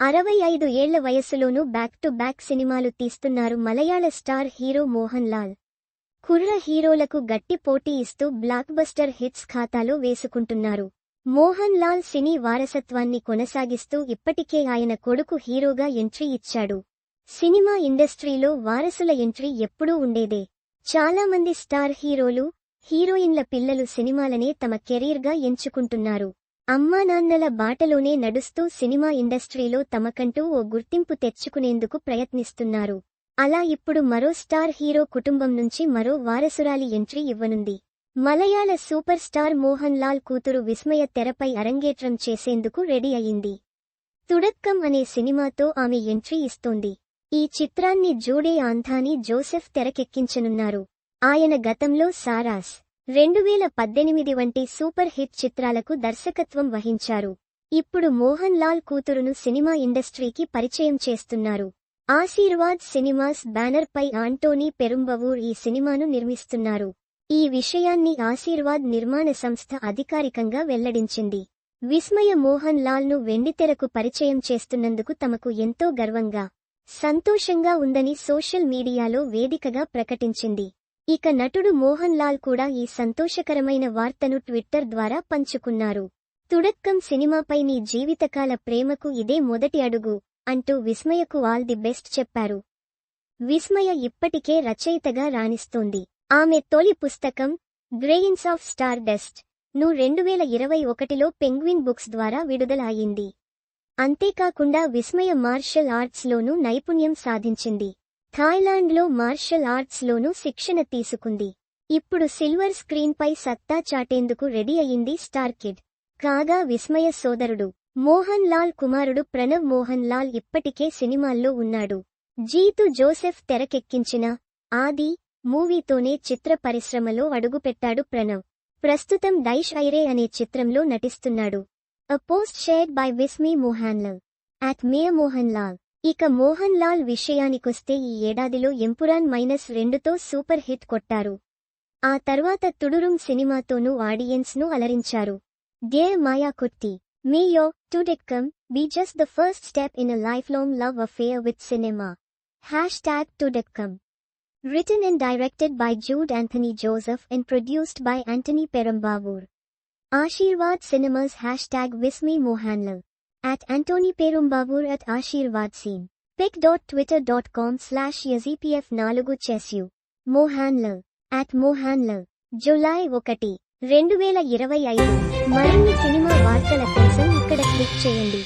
అరవై ఐదు ఏళ్ళ వయస్సులోనూ బ్యాక్ టు బ్యాక్ సినిమాలు తీస్తున్నారు మలయాళ స్టార్ హీరో మోహన్ లాల్. కుర్ర హీరోలకు గట్టి పోటీ ఇస్తూ బ్లాక్ బస్టర్ హిట్స్ ఖాతాలో వేసుకుంటున్నారు. మోహన్ లాల్ సినీ వారసత్వాన్ని కొనసాగిస్తూ ఇప్పటికే ఆయన కొడుకు హీరోగా ఎంట్రీ ఇచ్చాడు. సినిమా ఇండస్ట్రీలో వారసుల ఎంట్రీ ఎప్పుడూ ఉండేదే. చాలా మంది స్టార్ హీరోలు హీరోయిన్ల పిల్లలు సినిమాలనే తమ కెరీర్గా ఎంచుకుంటున్నారు. అమ్మానాన్నల బాటలోనే నడుస్తూ సినిమా ఇండస్ట్రీలో తమకంటూ ఓ గుర్తింపు తెచ్చుకునేందుకు ప్రయత్నిస్తున్నారు. అలా ఇప్పుడు మరో స్టార్ హీరో కుటుంబం నుంచి మరో వారసురాలి ఎంట్రీ ఇవ్వనుంది. మలయాళ సూపర్ స్టార్ మోహన్ లాల్ కూతురు విస్మయ తెరపై అరంగేట్రం చేసేందుకు రెడీ అయింది. తుడక్కం అనే సినిమాతో ఆమె ఎంట్రీ ఇస్తోంది. ఈ చిత్రాన్ని జూడే ఆంధాని జోసెఫ్ తెరకెక్కించనున్నారు. ఆయన గతంలో సారాస్ రెండు వేల పద్దెనిమిది వంటి సూపర్ హిట్ చిత్రాలకు దర్శకత్వం వహించారు. ఇప్పుడు మోహన్ లాల్ కూతురును సినిమా ఇండస్ట్రీకి పరిచయం చేస్తున్నారు. ఆశీర్వాద్ సినిమాస్ బ్యానర్ పై ఆంటోనీ పెరుంబవూర్ ఈ సినిమాను నిర్మిస్తున్నారు. ఈ విషయాన్ని ఆశీర్వాద్ నిర్మాణ సంస్థ అధికారికంగా వెల్లడించింది. విస్మయ మోహన్ లాల్ను వెండితెరకు పరిచయం చేస్తున్నందుకు తమకు ఎంతో గర్వంగా సంతోషంగా ఉందని సోషల్ మీడియాలో వేదికగా ప్రకటించింది. ఇక నటుడు మోహన్ లాల్ కూడా ఈ సంతోషకరమైన వార్తను ట్విట్టర్ ద్వారా పంచుకున్నారు. తుడక్కం సినిమాపై నీ జీవితకాల ప్రేమకు ఇదే మొదటి అడుగు అంటూ విస్మయకు ఆల్ ది బెస్ట్ చెప్పారు. విస్మయ ఇప్పటికే రచయితగా రాణిస్తోంది. ఆమె తొలి పుస్తకం గ్రెయిన్స్ ఆఫ్ స్టార్ డస్ట్ను రెండువేల ఇరవై ఒకటిలో పెంగ్విన్ బుక్స్ ద్వారా విడుదల అయింది అంతేకాకుండా విస్మయ మార్షల్ ఆర్ట్స్లోనూ నైపుణ్యం సాధించింది. థాయిలాండ్లో మార్షల్ ఆర్ట్స్లోనూ శిక్షణ తీసుకుంది. ఇప్పుడు సిల్వర్ స్క్రీన్పై సత్తా చాటేందుకు రెడీ అయింది స్టార్ కిడ్. కాగా విస్మయ సోదరుడు మోహన్ లాల్ కుమారుడు ప్రణవ్ మోహన్ లాల్ ఇప్పటికే సినిమాల్లో ఉన్నాడు. జీతు జోసెఫ్ తెరకెక్కించిన ఆది మూవీతోనే చిత్ర పరిశ్రమలో అడుగుపెట్టాడు ప్రణవ్. ప్రస్తుతం డైష్ ఐరే అనే చిత్రంలో నటిస్తున్నాడు. A post shared by Vismi Mohanlal. At Miya Mohan Lal ఇక మోహన్ లాల్ విషయానికొస్తే ఈ ఏడాదిలో ఎంపురాన్ మైనస్ రెండుతో సూపర్ హిట్ కొట్టారు. ఆ తర్వాత తుడురుం సినిమాతోనూ ఆడియన్స్ను అలరించారు dear Maya kutty may your Thudakkam be just the first step in a lifelong love affair with cinema. Hashtag Thudakkam and directed by Jude Jude Anthony and produced by by Perumbavoor Aashirvad cinemas hashtag Vismi Mohanlal. At Antony Perumbavur at Ashirvad Scene. pic.twitter.com slash yazipf నాలుగు చెస్యు మోహాన్లల్ at మోహాన్లల్ July ఒకటి రెండు వేల ఇరవై ఐదు మరిన్ని cinema వార్తల కోసం ఇక్కడ క్లిక్ చేయండి